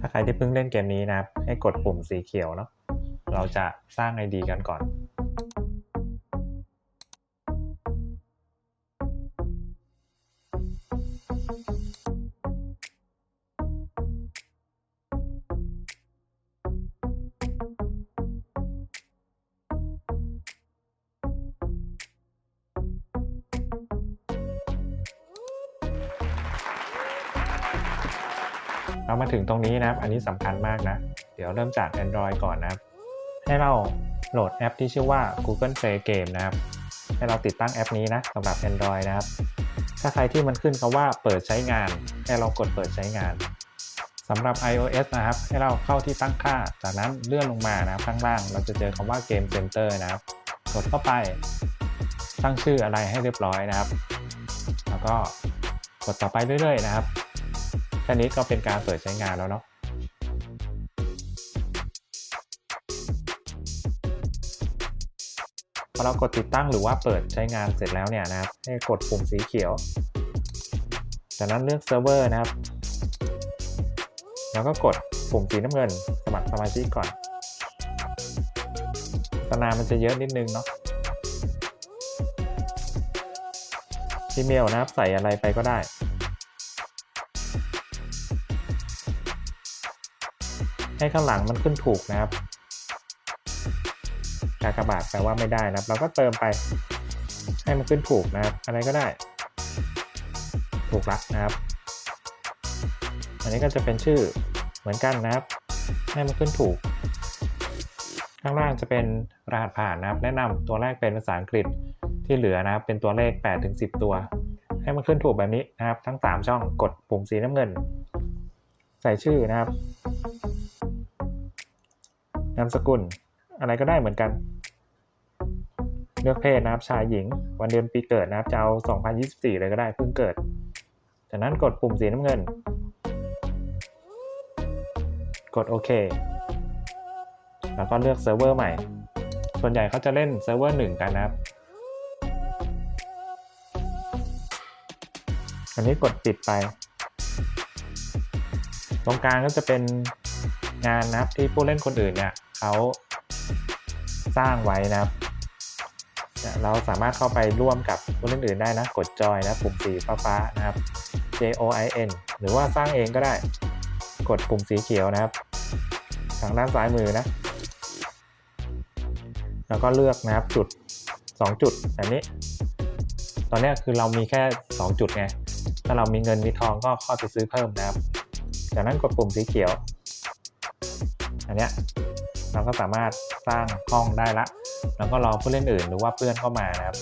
ถ้าใครที่เพิ่งเล่นเกมนี้นะครับ ให้กดปุ่มสีเขียวเนาะเราจะสร้าง ID กันก่อน เรามาถึงตรงนี้นะครับ อันนี้สำคัญมากนะ เดี๋ยวเริ่มจาก Android ก่อนนะครับ ให้เราโหลดแอปที่ชื่อว่า Google Play Game นะครับ ให้เราติดตั้งแอปนี้นะสำหรับ Android นะครับ ถ้าใครที่มันขึ้นคำว่าเปิดใช้งาน ให้เรากดเปิดใช้งานสำหรับ iOS นะครับ ให้เราเข้าที่ตั้งค่า จากนั้นเลื่อนลงมานะครับข้างล่าง เราจะเจอคำว่า Game Center นะครับ กดเข้าไป ตั้งชื่ออะไรให้เรียบร้อยนะครับ แล้วก็กดต่อไปเรื่อยๆนะครับ ค่นี้ก็เป็นการเปิดใช้งานแล้วเนาะพอเรากดติดตั้งหรือว่าเปิดใช้งานเสร็จแล้วเนี่ยนะครับ ให้กดปุ่มสีเขียว จากนั้นเลือกเซิร์ฟเวอร์นะครับ แล้วก็กดปุ่มสีน้ำเงินสมัครสมาชิกก่อนโฆษณามันจะเยอะนิดนึงเนาะอีเมลนะครับใส่อะไรไปก็ได้ ให้ข้างหลังมันขึ้นถูกนะครับกากบาทแปลว่าไม่ได้นะครับ เราก็เติมไปให้มันขึ้นถูกนะครับ อะไรก็ได้ ถูกละนะครับ อันนี้ก็จะเป็นชื่อเหมือนกันนะครับ ให้มันขึ้นถูก ข้างล่างจะเป็นรหัสผ่านนะครับ แนะนำตัวแรกเป็นภาษาอังกฤษที่เหลือนะครับ เป็นตัวเลข8ถึง10 ตัว ให้มันขึ้นถูกแบบนี้นะครับ ทั้ง 3 ช่องกดปุ่มสีน้ำเงิน ใส่ชื่อนะครับ นามสกุล อะไรก็ได้เหมือนกัน เลือกเพศนะครับชายหญิง วันเดือนปีเกิดนะครับจะเอา 2024 เลยก็ได้เพิ่งเกิด จากนั้นกดปุ่มสีน้ำเงิน กดโอเค แล้วก็เลือกเซิร์ฟเวอร์ใหม่ ส่วนใหญ่เขาจะเล่นเซิร์ฟเวอร์หนึ่งกันนะครับอันนี้กดปิดไป ตรงกลางก็จะเป็นงานนะครับที่ผู้เล่นคนอื่นเนี่ย เขาสร้างไว้นะครับเราสามารถเข้าไปร่วมกับผู้เล่นอื่นๆได้นะ กดจอยนะปุ่มสีฟ้าๆนะครับ J O I N หรือว่าสร้างเองก็ได้ กดปุ่มสีเขียวนะครับ ทางด้านซ้ายมือนะ แล้วก็เลือกนะครับจุด 2 จุดแบบนี้ ตอนนี้คือเรามีแค่ 2 จุดไง ถ้าเรามีเงินมีทองก็เข้าไปซื้อเพิ่มนะครับ จากนั้นกดปุ่มสีเขียว อันเนี้ย เราก็สามารถสร้างห้องได้ละ แล้วก็รอผู้เล่นอื่นหรือว่าเพื่อนเข้ามานะครับ